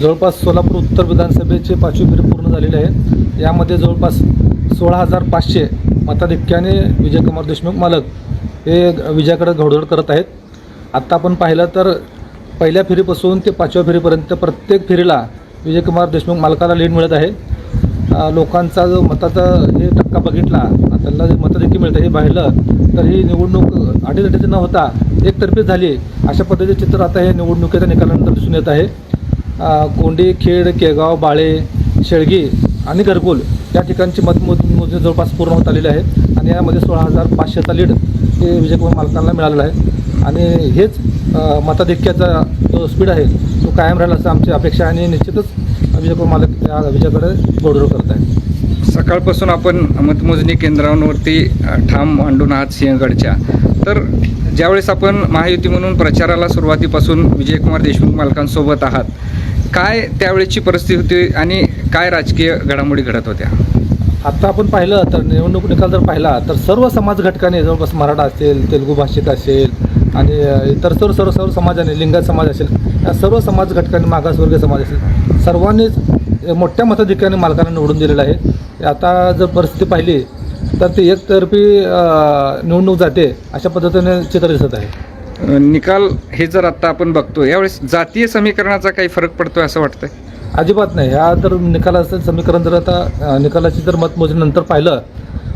जवळपास सोलापूर उत्तर विधानसभेचे पाचवी फेरी पूर्ण झालेले आहे. यामध्ये जवळपास सोळा हजार पाचशे मताधिक्याने विजयकुमार देशमुख मालक हे विजयाकडे घडघड करत आहेत. आत्ता आपण पाहिलं तर पहिल्या फेरीपासून ते पाचव्या फेरीपर्यंत प्रत्येक फेरीला विजयकुमार देशमुख मालकाला लीड मिळत आहे. लोकांचा जो मताचा हे टक्का बघितला त्यांना जे मतं मिळतं हे पाहिलं तर ही निवडणूक अटीतटीची न होता एकतर्फी झाली. अशा पद्धतीचे चित्र आता हे निवडणुकीच्या निकालानंतर दिसून येत आहे. कोंडी खेड केगाव बाळे शेळगी आणि घरकुल या ठिकाणची मतमोजणी जवळपास पूर्ण होत आलेली आहे. आणि यामध्ये सोळा हजार पाचशेचा लीड हे विजयकुमार मालकांना मिळालेला आहे. आणि हेच मताधिक्याचा जो स्पीड आहे तो कायम राहिला असं आमची अपेक्षा आहे आणि निश्चितच विजयकुमार मालक या विजयाकडे घोडदौड करत आहे सकाळपासून आपण मतमोजणी केंद्रांवरती ठाम मांडून आहात सिंहगडच्या तर ज्यावेळेस आपण महायुती म्हणून प्रचाराला सुरुवातीपासून विजयकुमार देशमुख मालकांसोबत आहात काय त्यावेळेची परिस्थिती होती आणि काय राजकीय घडामोडी घडत होत्या? आत्ता आपण पाहिलं तर निवडणूक निकाल जर पाहिला तर सर्व समाज घटकाने जवळपास मराठा असेल तेलुगू भाषिक असेल आणि इतर सर्व सर्व सर्व समाजाने लिंगायत समाज असेल या सर्व समाज घटकांनी मागासवर्गीय समाज असेल सर्वांनीच मोठ्या मताधिक्याने मालकांना निवडून दिलेलं आहे. आता जर परिस्थिती पाहिली तर ती एकतर्फी निवडणूक जाते अशा पद्धतीने चित्र दिसत आहे. निकाल हे जर आत्ता आपण बघतो यावेळेस जातीय समीकरणाचा काही फरक पडतोय असं वाटतंय? अजिबात नाही. ह्या जर निकालाचं समीकरण जर आता निकालाची जर मतमोजणीनंतर पाहिलं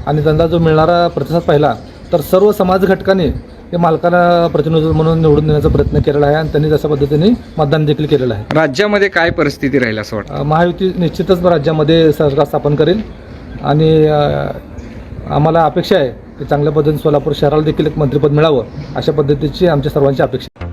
आणि त्यांना जो मिळणारा प्रतिसाद पाहिला तर सर्व समाज घटकांनी हे मालकाला प्रतिनिधित्व म्हणून निवडून देण्याचा प्रयत्न केलेला आहे आणि त्यांनी तशा पद्धतीने मतदान देखील केलेलं आहे. राज्यामध्ये काय परिस्थिती राहील असं वाटतं? महायुती निश्चितच राज्यामध्ये सरकार स्थापन करेल आणि आम्हाला अपेक्षा आहे की चांगल्या पद्धतीने सोलापूर शहराला देखील एक मंत्रिपद मिळावं अशा पद्धतीची आमच्या सर्वांची अपेक्षा आहे.